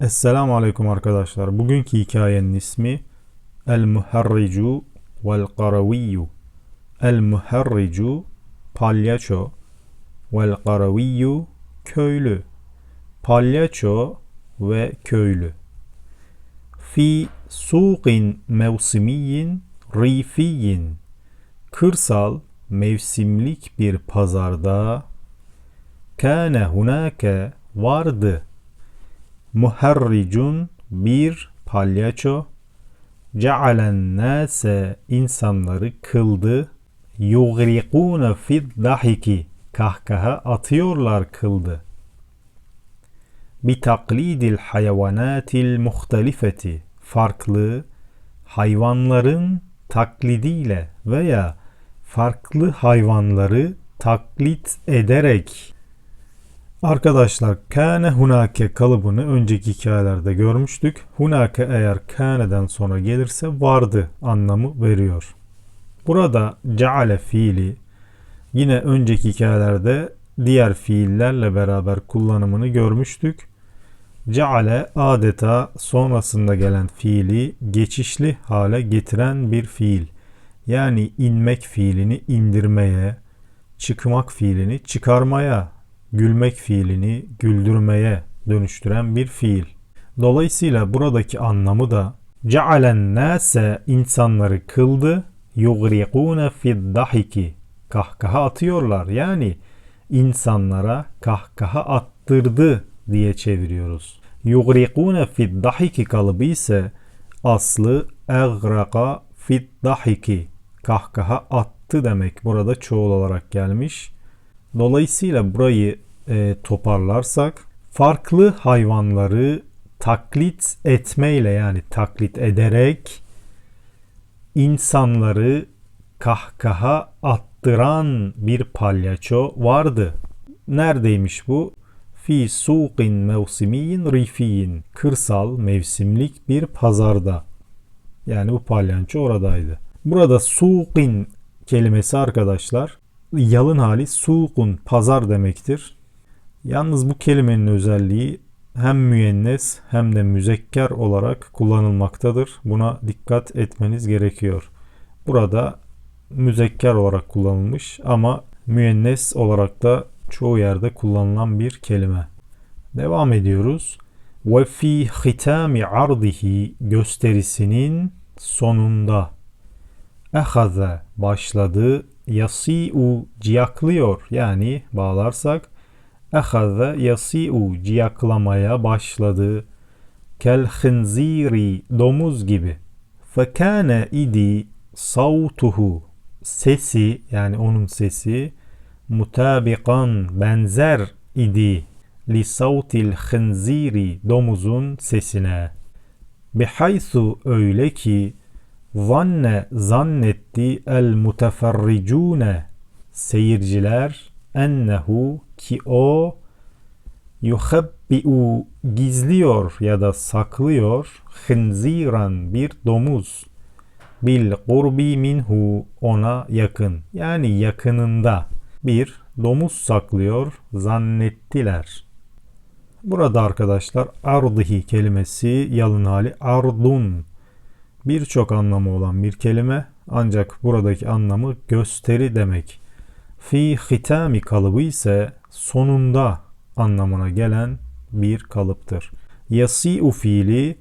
Esselamu Aleyküm arkadaşlar. Bugünkü hikayenin ismi El Muharricu vel Karaviyyu. El Muharricu palyaço vel Karaviyyu köylü. Palyaço ve köylü. Fi suqin mevsimiyin rifiyin. Kırsal mevsimlik bir pazarda kâne hunâke vardı muharricun bir palyaço. Cealen nase insanları kıldı. Yugrikune fid dahiki kahkaha atıyorlar kıldı. Bi taklidil hayvanatil muhtelifeti farklı hayvanların taklidiyle veya farklı hayvanları taklit ederek Arkadaşlar kâne hunake kalıbını önceki hikayelerde görmüştük. Hunake eğer kâneden sonra gelirse vardı anlamı veriyor. Burada ceale fiili yine önceki hikayelerde diğer fiillerle beraber kullanımını görmüştük. Ceale adeta sonrasında gelen fiili geçişli hale getiren bir fiil. Yani inmek fiilini indirmeye, çıkmak fiilini çıkarmaya gülmek fiilini güldürmeye dönüştüren bir fiil. Dolayısıyla buradaki anlamı da cealen nase insanları kıldı yugrikune fid dahiki kahkaha atıyorlar. Yani insanlara kahkaha attırdı diye çeviriyoruz. Yugrikune fid dahiki kalıbı ise aslı egraka fid dahiki kahkaha attı demek. Burada çoğul olarak gelmiş. Dolayısıyla burayı e, toparlarsak farklı hayvanları taklit etmeyle yani taklit ederek insanları kahkaha attıran bir palyaço vardı. Neredeymiş bu? Fi suqin mevsimiyin rifiyin. Kırsal mevsimlik bir pazarda. Yani bu palyaço oradaydı. Burada suqin kelimesi arkadaşlar yalın hali suqun pazar demektir. Yalnız bu kelimenin özelliği hem müennes hem de müzekker olarak kullanılmaktadır. Buna dikkat etmeniz gerekiyor. Burada müzekker olarak kullanılmış ama müennes olarak da çoğu yerde kullanılan bir kelime. Devam ediyoruz. Ve fi hitami ardihi gösterisinin sonunda ehaze başladı yasi'u ciyaklıyor. Yani bağlarsak ehaze yasi'u ciyaklamaya başladı. Kel hınziri domuz gibi. Fekane idi savtuhu. Sesi yani onun sesi mutabikan benzer idi li savtil hınziri domuzun sesine. Bihaythu öyle ki Zanne zannetti el muteferricune seyirciler ennehu ki o yuhabbi'u gizliyor ya da saklıyor hınziran bir domuz. Bil kurbi minhu ona yakın yani yakınında bir domuz saklıyor zannettiler. Burada arkadaşlar ardihi kelimesi yalın hali ardun birçok anlamı olan bir kelime ancak buradaki anlamı gösteri demek. Fi hitami kalıbı ise sonunda anlamına gelen bir kalıptır. Yasi'u fiili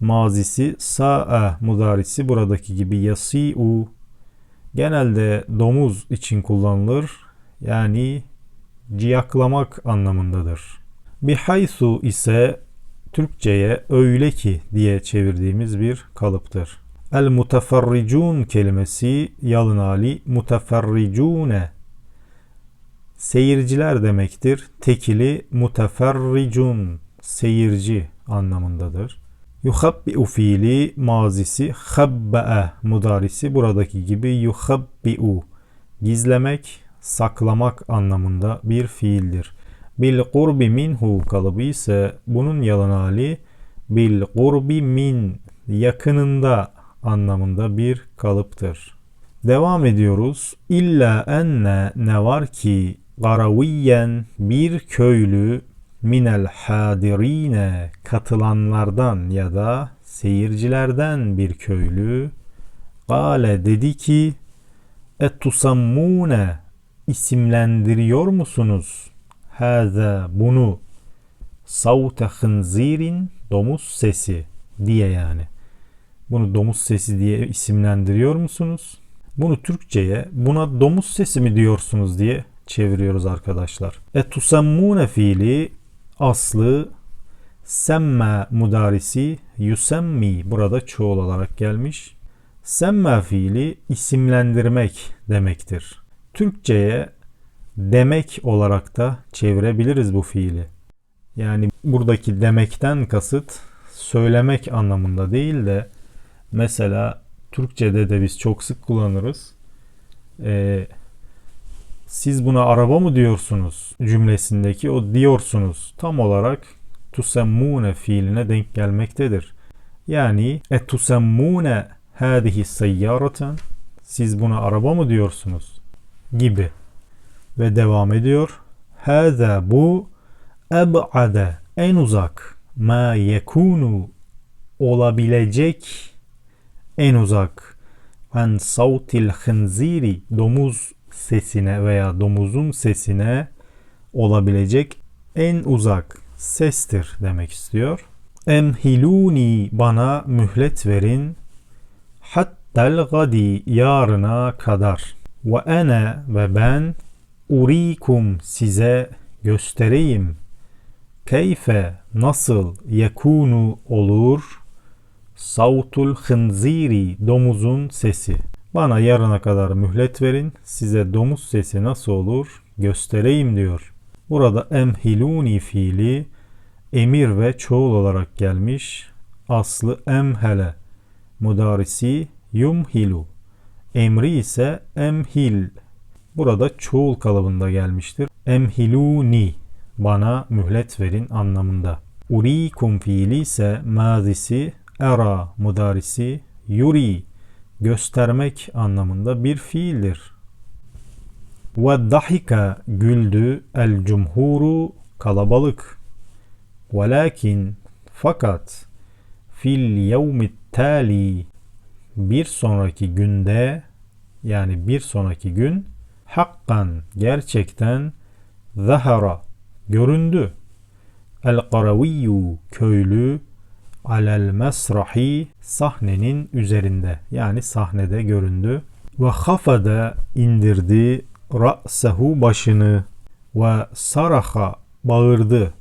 mazisi sa'a mudarisi buradaki gibi yasi'u genelde domuz için kullanılır. Yani ciyaklamak anlamındadır. Bihaysu ise Türkçe'ye öyle ki diye çevirdiğimiz bir kalıptır. El muteferricun kelimesi yalın hali muteferricune seyirciler demektir. Tekili muteferricun seyirci anlamındadır. Yuhabbi'u fiili mazisi habbe'e mudarisi buradaki gibi yuhabbi'u gizlemek, saklamak anlamında bir fiildir. Bil kurbi minhu kalıbı ise bunun yalan hali bil kurbi min yakınında anlamında bir kalıptır. Devam ediyoruz. İlla enne ne var ki garaviyen bir köylü minel hadirine katılanlardan ya da seyircilerden bir köylü Gale dedi ki Etusammune isimlendiriyor musunuz? Haza bunu savte hınzirin domuz sesi diye yani. Bunu domuz sesi diye isimlendiriyor musunuz? Bunu Türkçe'ye buna domuz sesi mi diyorsunuz diye çeviriyoruz arkadaşlar. Etusammune fiili aslı semme mudarisi yusemmi burada çoğul olarak gelmiş. Semme fiili isimlendirmek demektir. Türkçe'ye demek olarak da çevirebiliriz bu fiili. Yani buradaki demekten kasıt söylemek anlamında değil de mesela Türkçe'de de biz çok sık kullanırız. Ee, siz buna araba mı diyorsunuz cümlesindeki o diyorsunuz tam olarak tusemmune fiiline denk gelmektedir. Yani etusemmune hadihi seyyareten siz buna araba mı diyorsunuz gibi ve devam ediyor. Hâzâ bu eb'ade en uzak ma yekunu olabilecek en uzak an savtil hınziri domuz sesine veya domuzun sesine olabilecek en uzak sestir demek istiyor. Emhiluni bana mühlet verin hattel gadi yarına kadar ve ene ve ben urikum size göstereyim keyfe nasıl yekunu olur savtul hınziri domuzun sesi. Bana yarına kadar mühlet verin size domuz sesi nasıl olur göstereyim diyor. Burada emhiluni fiili emir ve çoğul olarak gelmiş. Aslı emhele mudarisi yumhilu. Emri ise emhil. Burada çoğul kalıbında gelmiştir. Emhiluni bana mühlet verin anlamında. Urikum fiili ise mazisi era mudarisi yuri göstermek anlamında bir fiildir. Ve dahika güldü el cumhuru kalabalık. Velakin fakat fil yevmit tali bir sonraki günde yani bir sonraki gün hakkan gerçekten zahara göründü. El karaviyyu köylü alel mesrahi sahnenin üzerinde yani sahnede göründü. Ve hafada indirdi ra'sehu başını ve saraha bağırdı.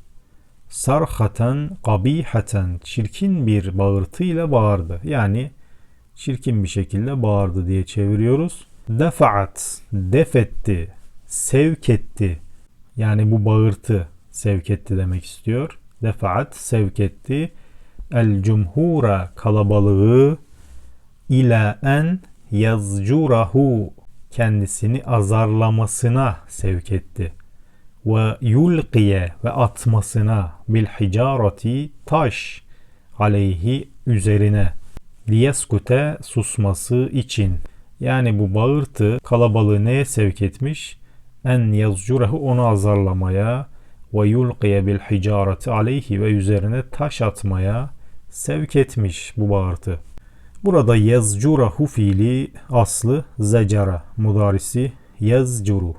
Sarhaten kabihaten çirkin bir bağırtıyla bağırdı. Yani çirkin bir şekilde bağırdı diye çeviriyoruz. Defaat defetti, sevk etti. Yani bu bağırtı sevk etti demek istiyor. Defaat sevk etti. El cumhura kalabalığı ila en yazcurahu kendisini azarlamasına sevk etti. Ve yulqiye ve atmasına bil hicarati taş aleyhi üzerine liyeskute susması için. Yani bu bağırtı kalabalığı neye sevk etmiş? En yazcurahu onu azarlamaya ve yulqiye bil hicareti aleyhi ve üzerine taş atmaya sevk etmiş bu bağırtı. Burada yazcurahu fiili aslı zecara mudarisi yazcuru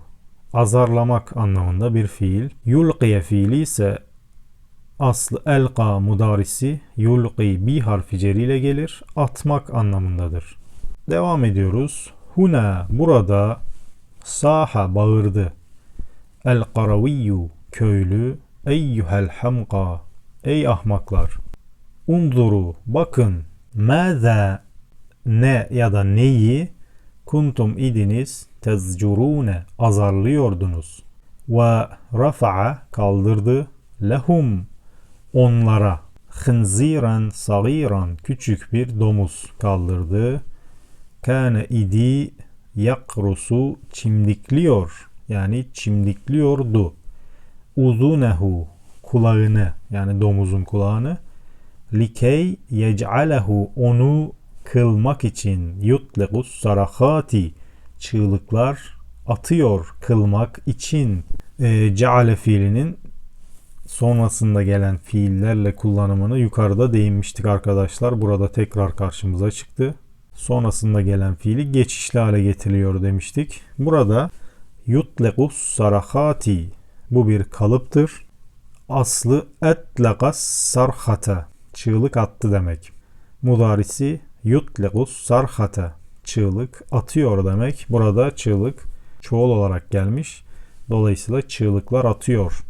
azarlamak anlamında bir fiil. Yulqiye fiili ise aslı elqa mudarisi yulqi bi harfi ceriyle gelir. Atmak anlamındadır. Devam ediyoruz. Huna burada saha bağırdı. El karaviyyu köylü eyyuhel hamqa ey ahmaklar. Unzuru bakın Mâzâ ne ya da neyi kuntum idiniz tezcurune azarlıyordunuz. Ve rafa'a kaldırdı lehum onlara hınziran sagiran küçük bir domuz kaldırdı. Kâne idi yakrusu çimdikliyor yani çimdikliyordu. Uzunehu kulağını yani domuzun kulağını likey yec'alehu onu kılmak için yutlegus sarakati çığlıklar atıyor kılmak için e, ceale fiilinin sonrasında gelen fiillerle kullanımını yukarıda değinmiştik arkadaşlar. Burada tekrar karşımıza çıktı. Sonrasında gelen fiili geçişli hale getiriliyor demiştik. Burada yutlekus sarahati bu bir kalıptır. Aslı etlekas sarhata çığlık attı demek. Mudarisi yutlekus sarhata çığlık atıyor demek. Burada çığlık çoğul olarak gelmiş. Dolayısıyla çığlıklar atıyor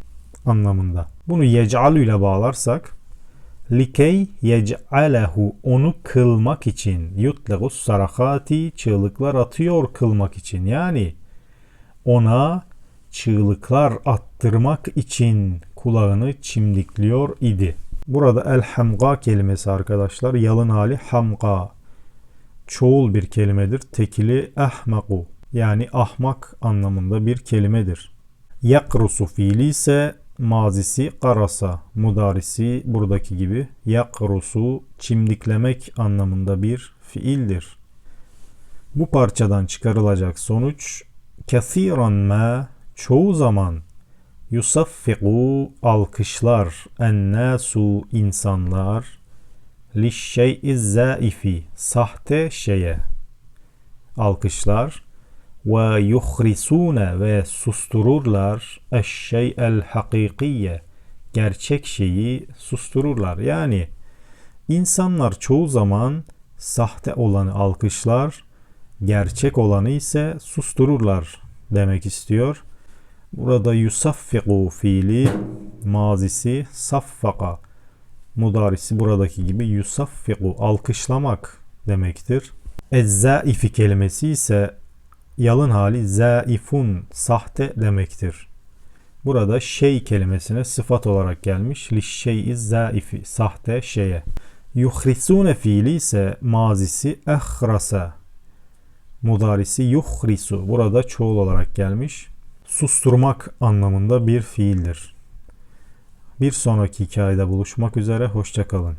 anlamında. Bunu yec'alu ile bağlarsak likey yec'alehu onu kılmak için yutlegus sarakati çığlıklar atıyor kılmak için yani ona çığlıklar attırmak için kulağını çimdikliyor idi. Burada el hamga kelimesi arkadaşlar yalın hali hamga çoğul bir kelimedir. Tekili ahmaku yani ahmak anlamında bir kelimedir. Yakrusu fiili ise mazisi karasa, mudarisi buradaki gibi yakrusu çimdiklemek anlamında bir fiildir. Bu parçadan çıkarılacak sonuç kesiran ma çoğu zaman yusaffiku alkışlar ennasu insanlar lişşey'i zaifi sahte şeye alkışlar ve yuhrisune ve sustururlar eşşey'el hakikiye gerçek şeyi sustururlar. Yani insanlar çoğu zaman sahte olanı alkışlar, gerçek olanı ise sustururlar demek istiyor. Burada yusaffiku fiili mazisi saffaka mudarisi buradaki gibi yusaffiku alkışlamak demektir. Ezzaifi kelimesi ise yalın hali zaifun sahte demektir. Burada şey kelimesine sıfat olarak gelmiş. Li şey'i zaifi sahte şeye. Yuhrisune fiili ise mazisi ehrasa. Mudarisi yuhrisu. Burada çoğul olarak gelmiş. Susturmak anlamında bir fiildir. Bir sonraki hikayede buluşmak üzere. Hoşçakalın.